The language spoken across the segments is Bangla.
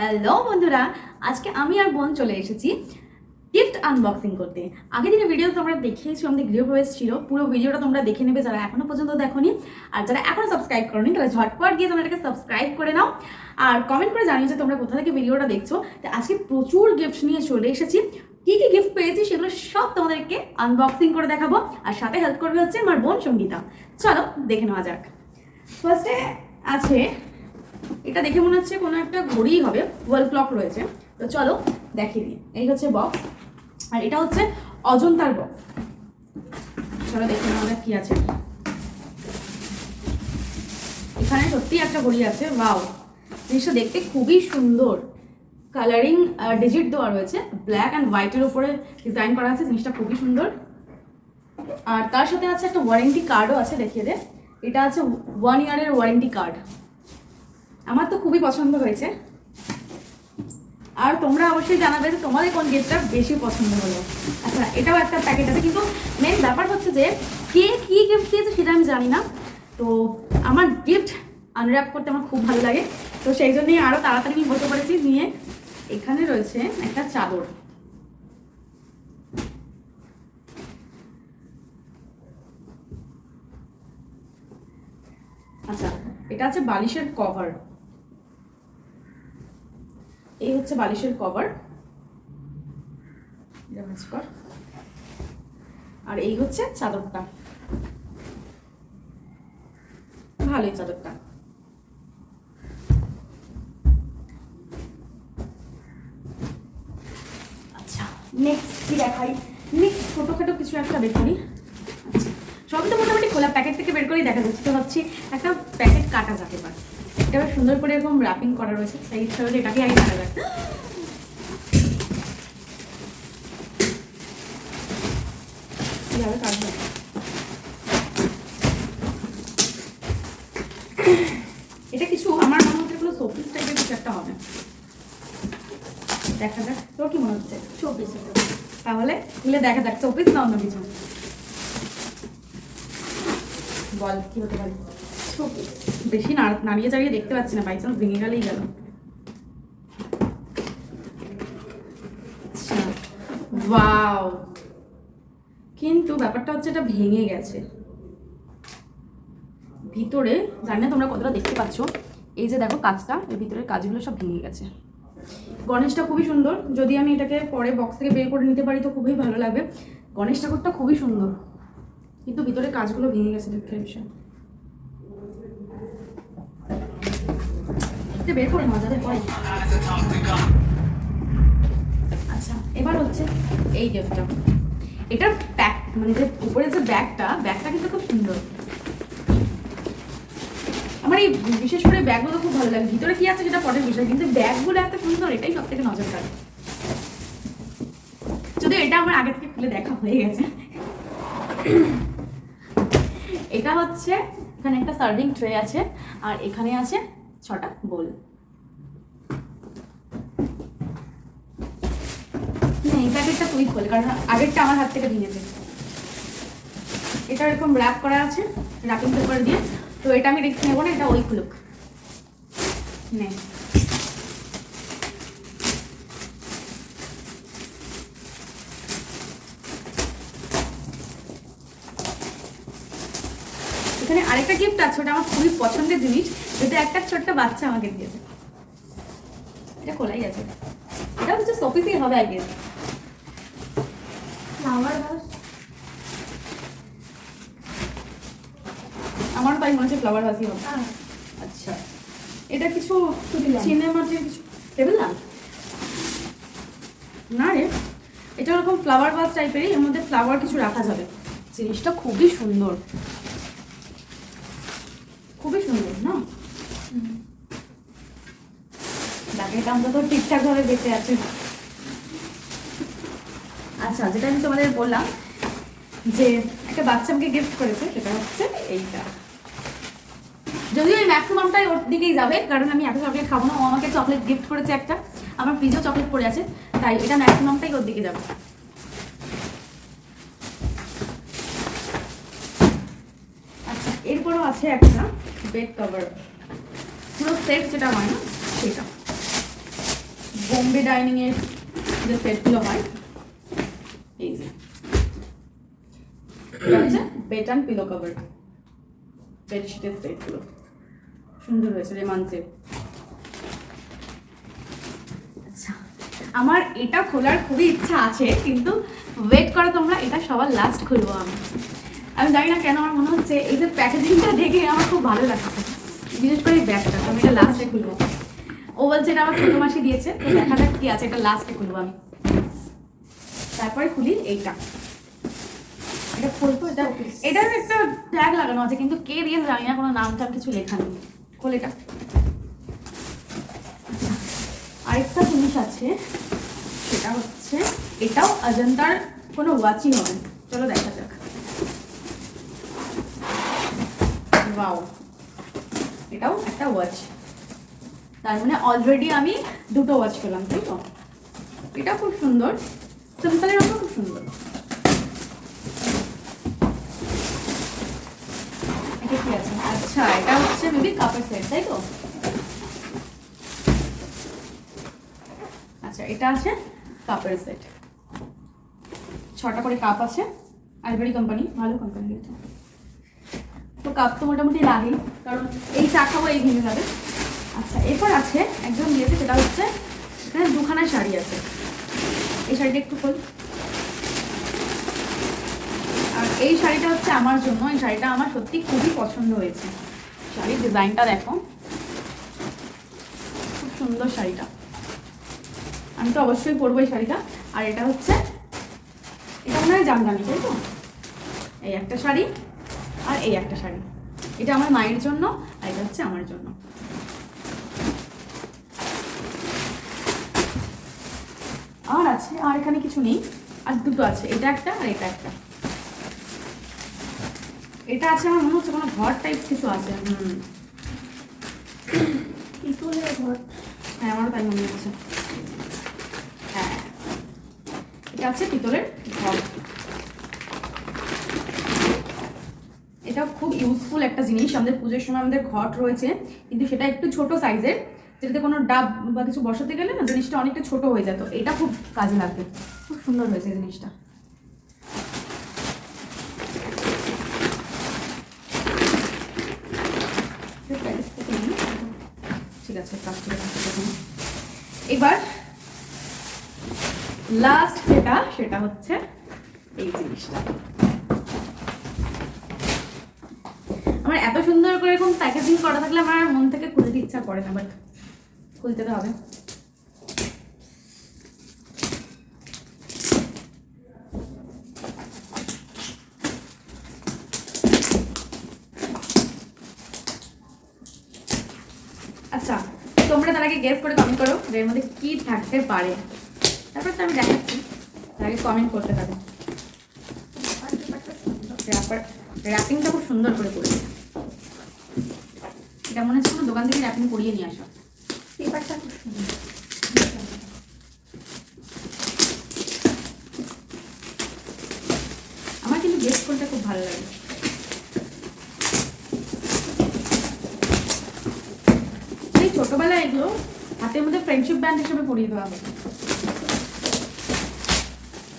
হ্যালো বন্ধুরা, আজকে আমি আর বোন চলে এসেছি গিফট আনবক্সিং করতে। আগের দিনের ভিডিও তোমরা দেখিয়েছো আমাদের গৃহপ্রবেশ ছিল। পুরো ভিডিওটা তোমরা দেখে নেবে যারা এখনও পর্যন্ত দেখোনি। আর যারা এখনও সাবস্ক্রাইব করোনি তাহলে ঝটপট গিয়ে তোমরা এটাকে সাবস্ক্রাইব করে নাও। আর কমেন্ট করে জানিয়ে যে তোমরা কোথা থেকে ভিডিওটা দেখছ। তো আজকে প্রচুর গিফট নিয়ে চলে এসেছি। কি কি গিফট পেয়েছি সেগুলো সব তোমাদেরকে আনবক্সিং করে দেখাবো। আর সাথে হেল্প করবে হচ্ছে আমার বোন সঙ্গীতা। চলো দেখে নেওয়া যাক। ফার্স্টে আছে এটা দেখে মনে হচ্ছে কোনো একটা ঘড়িই হবে ওয়াল ক্লক রয়েছে। তো চলো দেখিয়ে দিই। এই হচ্ছে বক্স আর এটা হচ্ছে অজন্তার বক্স চলো দেখে নেওয়া কি আছে। এখানে সত্যি একটা ঘড়ি আছে ওয়াও জিনিসটা দেখতে খুবই সুন্দর। কালারিং ডিজিট দেওয়া রয়েছে ব্ল্যাক অ্যান্ড হোয়াইটের উপরে ডিজাইন করা আছে, জিনিসটা খুবই সুন্দর। আর তার সাথে আছে একটা ওয়ারেন্টি কার্ডও আছে, দেখিয়ে দে। এটা আছে ওয়ান ইয়ারের ওয়ারেন্টি কার্ড আমার তো খুবই পছন্দ হয়েছে। আর তোমরা অবশ্যই জানাবে যে তোমাদের কোন গিফটটা বেশি পছন্দ হলো। আচ্ছা এটাও একটা প্যাকেট আছে, কিন্তু মেন ব্যাপার হচ্ছে যে কে কী গিফট দিয়েছে সেটা আমি জানি না। তো আমার গিফট আনর্যাপ করতে আমার খুব ভালো লাগে। তো সেই জন্যই আরও তাড়াতাড়ি আমি বসে পড়েছি, নিয়ে এখানে রয়েছে একটা চাদর। আচ্ছা এটা আছে বালিশের কভার হচ্ছে বালিশের কভার আর এই হচ্ছে চাদরটা। ভালোই চাদরটা। আচ্ছা নেক্সট কি দেখাই? নেক্সট কিছু একটা বের করি। আচ্ছা সবই তো মোটামুটি খোলা প্যাকেট থেকে বের করেই দেখা যাচ্ছে। তো ভাবছি একটা সুন্দর করে এরকম র্যাপিং করা রয়েছে সেই হিসাবে এটাকে আগে যাক। কীভাবে কাটবো এটা কিছু আমার মনে হচ্ছে কোনো শোপিস টাইপের কিছু একটা হবে। দেখা যাক তোর কি মনে হচ্ছে? চব্বিশ তাহলে খুলে দেখা যাক শোপিস না অন্য কিছু? বল কি হতে পারে? বেশি নাড়- নাড়িয়ে চাড়িয়ে দেখতে পাচ্ছি না বাই চান্স ভেঙে গেলেই গেল। আচ্ছা ওয়াও কিন্তু ব্যাপারটা হচ্ছে এটা ভেঙে গেছে। ভিতরে, জানি না তোমরা কতটা দেখতে পাচ্ছ, এই যে দেখো কাজটা এর ভিতরের কাজগুলো সব ভেঙে গেছে। গণেশ খুবই সুন্দর, যদি আমি এটাকে পরে বক্স থেকে বের করে নিতে পারি তো খুবই ভালো লাগবে। গণেশ ঠাকুরটা খুবই সুন্দর, কিন্তু ভিতরে কাজগুলো ভেঙে গেছে দুঃখের বিষয়। এটা বের করে মজাদের পরে। আচ্ছা এবার হচ্ছে এই গিফটটা এটার প্যাক মানে যে উপরে যে ব্যাগটা ব্যাগটা কিন্তু খুব সুন্দর। আমার এই বিশেষ করে ব্যাগগুলো খুব ভালো লাগে। ভিতরে কি আছে সেটা পরের বিষয় কিন্তু ব্যাগগুলো এত সুন্দর, এটাই সব থেকে নজর কাড়ে যদি এটা আমার আগে থেকে খুলে দেখা হয়ে গেছে। এটা হচ্ছে, এখানে একটা সার্ভিং ট্রে আছে, আর এখানে আছে ছটা, বোল। এই প্যাকেটটা তুই খোল, কারণ আগেরটা আমার হাত থেকে ভেঙেছে। এটা এরকম র্যাপ করা আছে র্যাপিং পেপার দিয়ে। তো এটা আমি রিস্ক নেব না, এটা ওই খুলুক। নে। এখানে আরেকটা গিফট আছে ওটা আমার খুবই পছন্দের জিনিস। যেটা একটা ছোট্ট বাচ্চা আমাকে দিয়েছে। এটা খোলাই আছে। এটা হচ্ছে সফিসই হবে আগে আমারও তাই মনে হচ্ছে ফ্লাওয়ার ভাসি হবে। আচ্ছা। এটা কিছু lamp. সিনেমাটির কিছু টেবিল ল্যাম্প না রে। এটা ওরকম ফ্লাওয়ার ভাস টাইপেরই এর মধ্যে ফ্লাওয়ার কিছু রাখা যাবে। জিনিসটা খুবই সুন্দর। খুবই সুন্দর না? দেখ এটা অন্তত ঠিকঠাক ভাবে বেঁচে আছে। আচ্ছা যেটা আমি তোমাদের বললাম যে একটা বাচ্চা আমাকে গিফট করেছে সেটা হচ্ছে এইটা। যদিও এই ম্যাক্সিমামটাই ওর দিকেই যাবে কারণ আমি এত চকলেট খাব না। ও আমাকে চকলেট গিফট করেছে একটা। আমার ফ্রিজেও চকলেট পড়ে আছে তাই এটা ম্যাক্সিমামটাই ওর দিকে যাবে। এরপরও আছে একটা বেড কভার পুরো সেট যেটা হয় না, সেটা। বোম্বে ডাইনিং এর যে সেটগুলো হয়, এই বেড অ্যান্ড পিলো কভার বেডশিটের সেটগুলো সুন্দর হয়েছে রেমান্সের আচ্ছা আমার এটা খোলার খুবই ইচ্ছা আছে, কিন্তু ওয়েট করো তোমরা, এটা সবার লাস্ট খুলবো আমি। আমি জানি না কেন আমার মনে হচ্ছে এই যে প্যাকেজিংটা দেখে আমার খুব ভালো লাগছে। বিশেষ করে এই ব্যাগটা আমি এটা লাস্টে খুলবো। ও বলছে এটা আমার ছোট মাসি দিয়েছে, তো দেখা যাক কি আছে, এটা লাস্টে খুলবো আমি। তারপরে খুলি এইটা। এটা খুলবো, এটা এটার একটা ট্যাগ লাগানো আছে, কিন্তু কে দিয়ে জানি না, কোনো নাম টাম কিছু লেখা নেই। খোল এটা। আরেকটা জিনিস আছে, সেটা হচ্ছে, এটাও অজন্তার কোনো ওয়াচই নয় চলো দেখা যাক। ওয়াও এটাও একটা ওয়াচ তার মানে অলরেডি আমি দুটো ওয়াচ পেলাম, তাই তো? এটা খুব সুন্দর। সিম্পলের ওপর খুব সুন্দর। এটা কি আছে? আচ্ছা এটা হচ্ছে মেবি কাপের সেট তাই তো? আচ্ছা এটা আছে কাপের সেট ছটা করে কাপ আছে। আলবেরি কোম্পানি ভালো কোম্পানি তো কাপ তো মোটামুটি লাগেই, কারণ এই চা খাব, এই ভেঙে যাবে। আচ্ছা এরপর আছে একদম দিয়েছে সেটা হচ্ছে এখানে দুখানা শাড়ি আছে। এই শাড়িটা একটু খোল। আর এই শাড়িটা হচ্ছে আমার জন্য, এই শাড়িটা আমার সত্যি খুবই পছন্দ হয়েছে। শাড়ির ডিজাইনটা দেখো। খুব সুন্দর শাড়িটা। আমি তো অবশ্যই পরবো এই শাড়িটা। আর এটা হচ্ছে, এটা মনে হয় জামদানি, তাই তো? এই একটা শাড়ি আর এই একটা শাড়ি। এটা আমার মায়ের জন্য আর এটা হচ্ছে আমার জন্য। আর আছে আর এখানে কিছু নেই। আর দুটো আছে এটা একটা আর এটা একটা। এটা আছে আমার মনে হচ্ছে কোনো ঘর টাইপ কিছু আছে হুম। পিতলের ঘর। হ্যাঁ আমারও তাই মনে হচ্ছে। হ্যাঁ। এটা আছে পিতলের ঘর। এটা খুব ইউজফুল একটা জিনিস। আমাদের পুজোর সময় আমাদের ঘট রয়েছে, কিন্তু সেটা একটু ছোট সাইজের যেটাতে কোনো ডাব বা কিছু বসাতে গেলে না জিনিসটা অনেকটা ছোট হয়ে যেত এটা খুব কাজে লাগবে। খুব সুন্দর হয়েছে জিনিসটা। ঠিক আছে এবার লাস্ট যেটা, সেটা হচ্ছে এই জিনিসটা আমার এত সুন্দর করে এরকম প্যাকেজিং করা থাকলে আমার মন থেকে খুলতে ইচ্ছা করে না বাট খুলতে তো হবে। আচ্ছা তোমরা তার আগে গেস করে কমেন্ট করো এর মধ্যে কি থাকতে পারে। তারপর তো আমি দেখাচ্ছি, তার আগে কমেন্ট করতে পারো র্যাপিংটা খুব সুন্দর করে করেছে। এটা মনে হচ্ছে দোকান থেকে র্যাপিং করিয়ে নিয়ে আসা। পেপারটা খুব সুন্দর। আমার কিন্তু গেস্ট করতে খুব ভালো লাগে। এই ছোটবেলায় এগুলো হাতের মধ্যে ফ্রেন্ডশিপ ব্যান্ড হিসেবে পরিয়ে দেওয়া হবে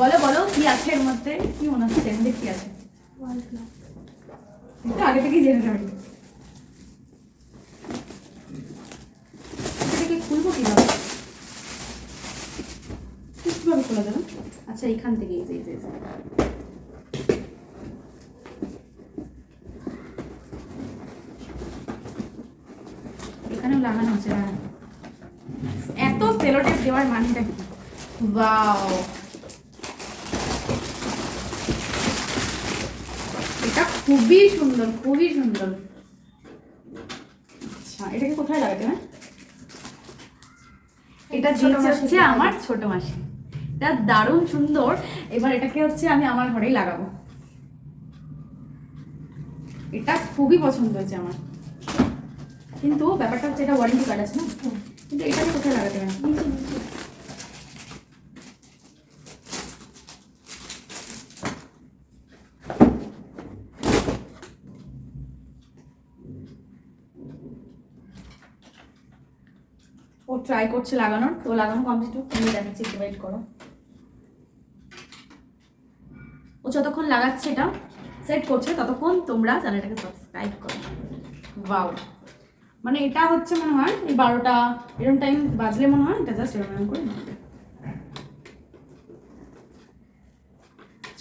বলো বলো কি আছে এর মধ্যে? কি মনে হচ্ছে? এর মধ্যে কি আছে আগে থেকেই জেনে যাবে এটাকে খুলবো কীভাবে? কীভাবে খোলা যাবে আচ্ছা এইখান থেকে, এই যে এখানেও লাগানো হ্যাঁ। এত দেওয়ার মানেটা কি? এটা খুবই সুন্দর খুবই সুন্দর। আচ্ছা এটাকে কোথায় লাগাতে হ্যাঁ? এটা দিয়েছে হচ্ছে আমার ছোট মাসি। এটা দারুণ সুন্দর। এবার এটাকে হচ্ছে আমি আমার ঘরেই লাগাবো। এটা খুবই পছন্দ হয়েছে আমার। কিন্তু ব্যাপারটা হচ্ছে এটা ওয়ারেন্টি কার্ড আছে না? কিন্তু এটাকে কোথায় লাগাতে হবে ও ট্রাই করছে লাগানোর, তো লাগানো কমপ্লিট হোক, তুমি দেখাচ্ছি একটু ওয়েট করো। ও যতক্ষণ লাগাচ্ছে এটা সেট করছে, ততক্ষণ তোমরা চ্যানেলটাকে সাবস্ক্রাইব করো। বাউ মানে এটা হচ্ছে মনে হয়, এই বারোটা এরকম টাইম বাজলে মনে হয়, এটা জাস্ট এরকম করে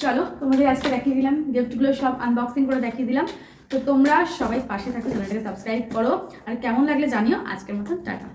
চলো, তোমাদের আজকে দেখিয়ে দিলাম গিফটগুলো সব আনবক্সিং করে দেখিয়ে দিলাম। তো তোমরা সবাই পাশে থাকো, চ্যানেলটাকে সাবস্ক্রাইব করো। আর কেমন লাগলে জানিও, আজকের মতন টাটা।